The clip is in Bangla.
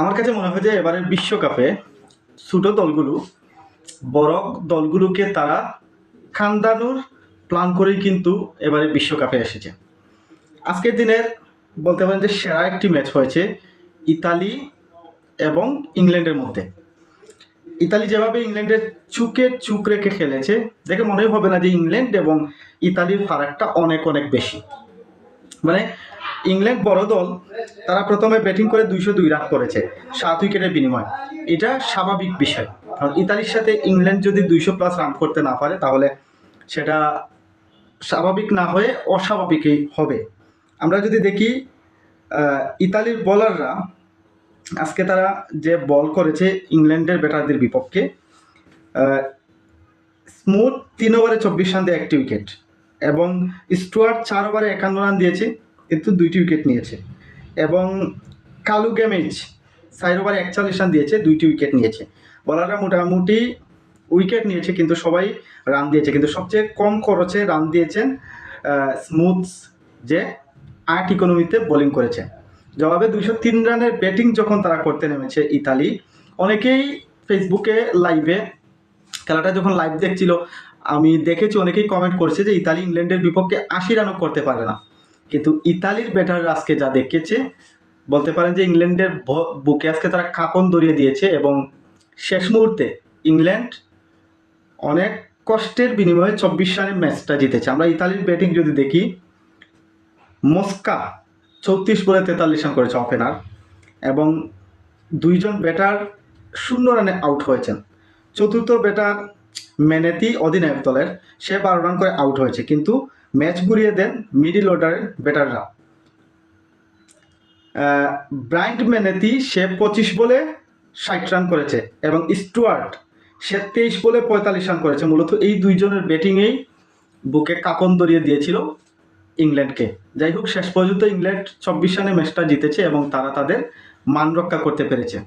আমার কাছে মনে হয় যে এবারের বিশ্বকাপে ছোট দলগুলো, বড় দলগুলোকে তারা খান্দানোর প্ল্যান করেই কিন্তু এবারে বিশ্বকাপে এসেছে। আজকের দিনের বলতে পারেন যে সেরা একটি ম্যাচ হয়েছে ইতালি এবং ইংল্যান্ডের মধ্যে। ইতালি যেভাবে ইংল্যান্ডের চুকে চুক রেখে খেলেছে, দেখে মনে হবে না যে ইংল্যান্ড এবং ইতালির ফারাকটা অনেক অনেক বেশি। মানে ইংল্যান্ড বড় দল, তারা প্রথমে ব্যাটিং করে দুইশো দুই রান করেছে, সাত উইকেটের বিনিময়। এটা স্বাভাবিক বিষয়। কারণ ইতালির সাথে ইংল্যান্ড যদি দুইশো প্লাস রান করতে না পারে, তাহলে সেটা স্বাভাবিক না হয়ে অস্বাভাবিকই হবে। আমরা যদি দেখি ইতালির বোলাররা আজকে তারা যে বল করেছে ইংল্যান্ডের ব্যাটারদের বিপক্ষে স্মুথ তিন ওভারে চব্বিশ রান দিয়ে একটি উইকেট এবং স্টুয়ার্ট চার ওভারে একান্ন রান দিয়েছে। কিন্তু দুইটি উইকেট নিয়েছে। এবং কালু গ্যামেজ সাইড ওভারে একচল্লিশ রান দিয়েছে, দুইটি উইকেট নিয়েছে। বলাররা মোটামুটি উইকেট নিয়েছে, কিন্তু সবাই রান দিয়েছে। কিন্তু সবচেয়ে কম খরচে রান দিয়েছেন স্মুথ যে আট ইকোনমিতে বোলিং করেছে। জবাবে দুইশো তিন রানের ব্যাটিং যখন তারা করতে নেমেছে ইতালি, অনেকেই ফেসবুকে লাইভে খেলাটা যখন লাইভ দেখছিল, আমি দেখেছি, অনেকেই কমেন্ট করছে যে ইতালি ইংল্যান্ডের বিপক্ষে আশি রানও করতে পারে না। কিন্তু ইতালির ব্যাটার আজকে যা দেখেছে বলতে পারেন যে ইংল্যান্ডের বুকে আজকে তারা কাপন ধরিয়ে দিয়েছে এবং শেষ মুহূর্তে ইংল্যান্ড অনেক কষ্টের বিনিময়ে চব্বিশ রানের ম্যাচটা জিতেছে। আমরা ইতালির ব্যাটিং যদি দেখি, মস্কা চৌত্রিশ বলে তেতাল্লিশ রান করেছে ওপেনার এবং দুইজন ব্যাটার শূন্য রানে আউট হয়েছেন। চতুর্থ ব্যাটার মেনেতি অধিনায়ক দলের, সে বারো রান করে আউট হয়েছে। কিন্তু ম্যাচ ঘুরিয়ে দেন মিডিল অর্ডারের ব্যাটাররা। ব্রাইন্ট মেনেতি সে পঁচিশ বলে ষাট রান করেছে এবং স্টুয়ার্ট সে তেইশ বলে পঁয়তাল্লিশ রান করেছে। মূলত এই দুইজনের ব্যাটিংয়েই বুকে কাকন ধরিয়ে দিয়েছিল ইংল্যান্ডকে। যাই হোক, শেষ পর্যন্ত ইংল্যান্ড চব্বিশ রানে ম্যাচটা জিতেছে এবং তারা তাদের মান রক্ষা করতে পেরেছে।